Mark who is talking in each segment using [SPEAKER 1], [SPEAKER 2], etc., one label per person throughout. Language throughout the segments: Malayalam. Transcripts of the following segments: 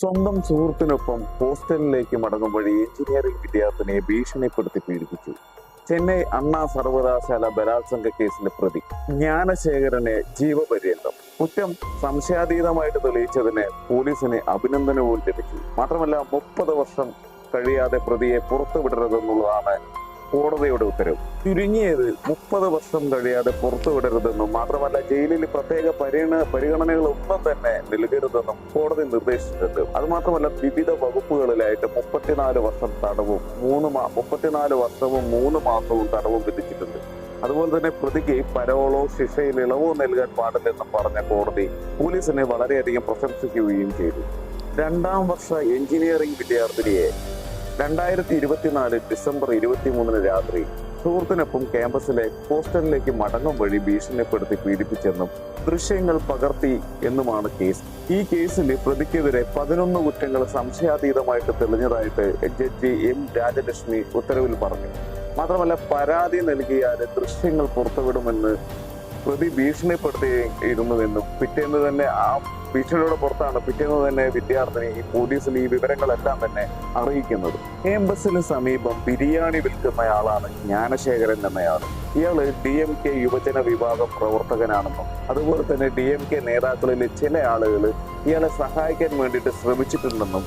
[SPEAKER 1] സ്വന്തം സുഹൃത്തിനൊപ്പം ഹോസ്റ്റലിലേക്ക് മടങ്ങും വഴി എഞ്ചിനീയറിംഗ് വിദ്യാർത്ഥിനിയെ ഭീഷണിപ്പെടുത്തി പീഡിപ്പിച്ചു. ചെന്നൈ അണ്ണാ സർവകലാശാല ബലാത്സംഗ കേസിലെ പ്രതി ജ്ഞാനശേഖരനെ ജീവപര്യന്തം. കുറ്റം സംശയാതീതമായിട്ട് തെളിയിച്ചതിന് പോലീസിന് അഭിനന്ദനവും ലഭിച്ചു. മാത്രമല്ല മുപ്പത് വർഷം കഴിയാതെ പ്രതിയെ പുറത്തുവിടരുതെന്നുള്ളതാണ് കോടതിയുടെ ഉത്തരവ്. ചുരുങ്ങിയത് മുപ്പത് വർഷം കഴിയാതെ പുറത്തുവിടരുതെന്നും മാത്രമല്ല ജയിലിൽ പ്രത്യേക പരിഗണ പരിഗണനകളൊന്നും തന്നെ നൽകരുതെന്നും കോടതി നിർദ്ദേശിച്ചിട്ടുണ്ട്. അത് മാത്രമല്ല വിവിധ വകുപ്പുകളിലായിട്ട് മുപ്പത്തിനാല് വർഷം തടവും മൂന്ന് മുപ്പത്തിനാല് വർഷവും മൂന്ന് മാസവും തടവും വിധിച്ചിട്ടുണ്ട്. അതുപോലെ തന്നെ പ്രതിക്ക് പരോളോ ശിക്ഷയിൽ ഇളവോ നൽകാൻ പാടില്ലെന്നും പറഞ്ഞ കോടതി പോലീസിനെ വളരെയധികം പ്രശംസിക്കുകയും ചെയ്തു. രണ്ടാം വർഷ എഞ്ചിനീയറിംഗ് വിദ്യാർത്ഥിനിയെ രണ്ടായിരത്തി ഇരുപത്തിനാല് ഡിസംബർ ഇരുപത്തി മൂന്നിന് രാത്രി സുഹൃത്തിനൊപ്പം ക്യാമ്പസിലെ ഹോസ്റ്റലിലേക്ക് മടങ്ങും വഴി ഭീഷണിപ്പെടുത്തി പീഡിപ്പിച്ചെന്നും ദൃശ്യങ്ങൾ പകർത്തി എന്നുമാണ് കേസ്. ഈ കേസിൽ പ്രതിക്കെതിരെ പതിനൊന്ന് കുറ്റങ്ങൾ സംശയാതീതമായിട്ട് തെളിഞ്ഞതായിട്ട് ജഡ്ജി എം രാജലക്ഷ്മി ഉത്തരവിൽ പറഞ്ഞു. മാത്രമല്ല പരാതി നൽകിയാൽ ദൃശ്യങ്ങൾ പുറത്തുവിടുമെന്ന് പ്രതി ഭീഷണിപ്പെടുത്തിയിരുന്നുവെന്നും പിറ്റേന്ന് തന്നെ ആ ഭീഷണിയുടെ പുറത്താണ് പിറ്റേന്ന് തന്നെ വിദ്യാർത്ഥിനി ഈ പോലീസിൽ ഈ വിവരങ്ങളെല്ലാം തന്നെ അറിയിക്കുന്നത്. ക്യാമ്പസിന് സമീപം ബിരിയാണി വിൽക്കുന്നയാളാണ് ജ്ഞാനശേഖരൻ എന്നയാൾ. ഇയാൾ ഡി എം കെ യുവജന വിഭാഗം പ്രവർത്തകനാണെന്നും അതുപോലെ തന്നെ ഡി എം കെ നേതാക്കളിൽ ചില ആളുകൾ ഇയാളെ സഹായിക്കാൻ വേണ്ടിയിട്ട് ശ്രമിച്ചിട്ടുണ്ടെന്നും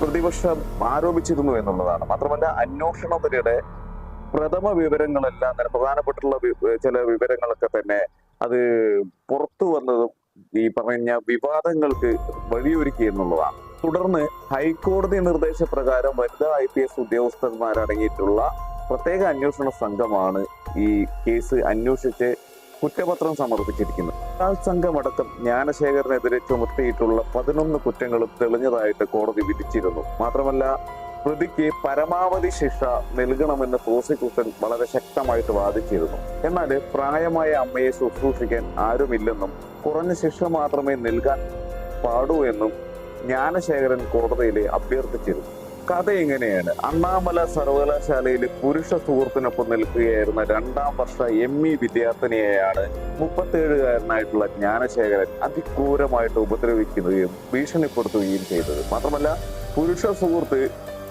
[SPEAKER 1] പ്രതിപക്ഷം ആരോപിച്ചിരുന്നു എന്നുള്ളതാണ്. മാത്രമല്ല അന്വേഷണത്തിനിടെ പ്രഥമ വിവരങ്ങളെല്ലാം തന്നെ പ്രധാനപ്പെട്ടുള്ള വി- ചില വിവരങ്ങളൊക്കെ തന്നെ അത് പുറത്തു വന്നതും ഈ പറഞ്ഞ വിവാദങ്ങൾക്ക് വഴിയൊരുക്കി എന്നുള്ളതാണ്. തുടർന്ന് ഹൈക്കോടതി നിർദ്ദേശപ്രകാരം വനിതാ ഐ പി എസ് ഉദ്യോഗസ്ഥന്മാരടങ്ങിയിട്ടുള്ള പ്രത്യേക അന്വേഷണ സംഘമാണ് ഈ കേസ് അന്വേഷിച്ച് കുറ്റപത്രം സമർപ്പിച്ചിരിക്കുന്നത്. ബലാത്സംഗമടക്കം ജ്ഞാനശേഖരനെതിരെ ചുമത്തിയിട്ടുള്ള പതിനൊന്ന് കുറ്റങ്ങളും തെളിഞ്ഞതായിട്ട് കോടതി വിധിച്ചിരുന്നു. മാത്രമല്ല പ്രതിക്ക് പരമാവധി ശിക്ഷ നൽകണമെന്ന് പ്രോസിക്യൂഷൻ വളരെ ശക്തമായിട്ട് വാദിച്ചിരുന്നു. എന്നാൽ പ്രായമായ അമ്മയെ ശുശ്രൂഷിക്കാൻ ആരുമില്ലെന്നും കുറഞ്ഞ ശിക്ഷ മാത്രമേ നൽകാൻ പാടൂ എന്നും ജ്ഞാനശേഖരൻ കോടതിയിൽ അഭ്യർത്ഥിച്ചിരുന്നു. കഥ എങ്ങനെയാണ് അണ്ണാമല സർവകലാശാലയിലെ പുരുഷ സുഹൃത്തിനൊപ്പം നിൽക്കുകയായിരുന്ന രണ്ടാം വർഷ എം ഇ വിദ്യാർത്ഥിനിയെയാണ് മുപ്പത്തേഴുകാരനായിട്ടുള്ള ജ്ഞാനശേഖരൻ അതിക്രൂരമായിട്ട് ഉപദ്രവിക്കുകയും ഭീഷണിപ്പെടുത്തുകയും ചെയ്തത്. മാത്രമല്ല പുരുഷ സുഹൃത്ത്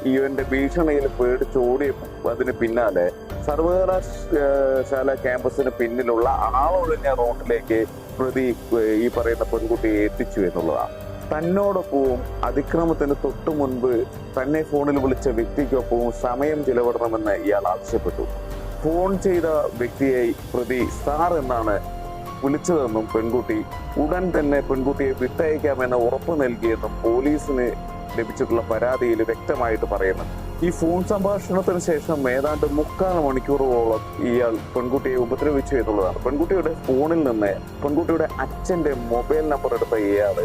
[SPEAKER 1] ഇവന്റെ ഭീഷണിയിൽ പേടിച്ചോടി അതിന് പിന്നാലെ സർവകലാശാല ക്യാമ്പസിന് പിന്നിലുള്ള ആളൊഴിഞ്ഞ റോഡിലേക്ക് പ്രതി ഈ പറയുന്ന പെൺകുട്ടിയെ എത്തിച്ചു എന്നുള്ളതാണ്. തന്നോടൊപ്പവും അതിക്രമത്തിന് തൊട്ടു മുൻപ് തന്നെ ഫോണിൽ വിളിച്ച വ്യക്തിക്കൊപ്പവും സമയം ചിലവിടണമെന്ന് ഇയാൾ ആവശ്യപ്പെട്ടു. ഫോൺ ചെയ്ത വ്യക്തിയെ പ്രതി സാർ എന്നാണ് വിളിച്ചതെന്നും പെൺകുട്ടി ഉടൻ തന്നെ പെൺകുട്ടിയെ വിട്ടയക്കാമെന്ന് ഉറപ്പ് നൽകിയെന്നും പോലീസിന് ലഭിച്ചിട്ടുള്ള പരാതിയിൽ വ്യക്തമായിട്ട് പറയുന്നത് ഈ ഫോൺ സംഭാഷണത്തിന് ശേഷം ഏതാണ്ട് മുക്കാൽ മണിക്കൂറോളം ഇയാൾ പെൺകുട്ടിയെ ഉപദ്രവിച്ചു എന്നുള്ളതാണ്. പെൺകുട്ടിയുടെ ഫോണിൽ നിന്ന് പെൺകുട്ടിയുടെ അച്ഛന്റെ മൊബൈൽ നമ്പർ എടുത്ത ഇയാൾ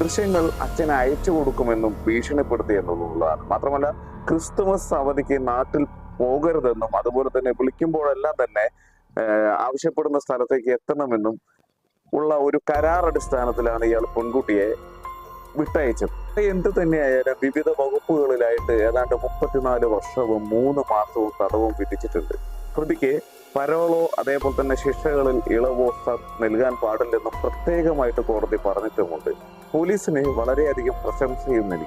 [SPEAKER 1] ദൃശ്യങ്ങൾ അച്ഛന് അയച്ചു കൊടുക്കുമെന്നും ഭീഷണിപ്പെടുത്തി എന്നുള്ളതാണ്. മാത്രമല്ല ക്രിസ്തുമസ് അവധിക്ക് നാട്ടിൽ പോകരുതെന്നും അതുപോലെ തന്നെ വിളിക്കുമ്പോഴെല്ലാം തന്നെ ആവശ്യപ്പെടുന്ന സ്ഥലത്തേക്ക് എത്തണമെന്നും ഉള്ള ഒരു കരാർ അടിസ്ഥാനത്തിലാണ് ഇയാൾ പെൺകുട്ടിയെ വിട്ടയച്ചത്. എന്ത് തന്നെയായാലും വിവിധ വകുപ്പുകളിലായിട്ട് ഏതാണ്ട് മുപ്പത്തിനാല് വർഷവും മൂന്ന് മാസവും തടവും വിധിച്ചിട്ടുണ്ട്. പ്രതിക്ക് പരോളോ അതേപോലെ തന്നെ ശിക്ഷകളിൽ ഇളവോ നൽകാൻ പാടില്ലെന്നും പ്രത്യേകമായിട്ട് കോടതി പറഞ്ഞിട്ടുമുണ്ട്. പോലീസിന് വളരെയധികം പ്രശംസയും നൽകി.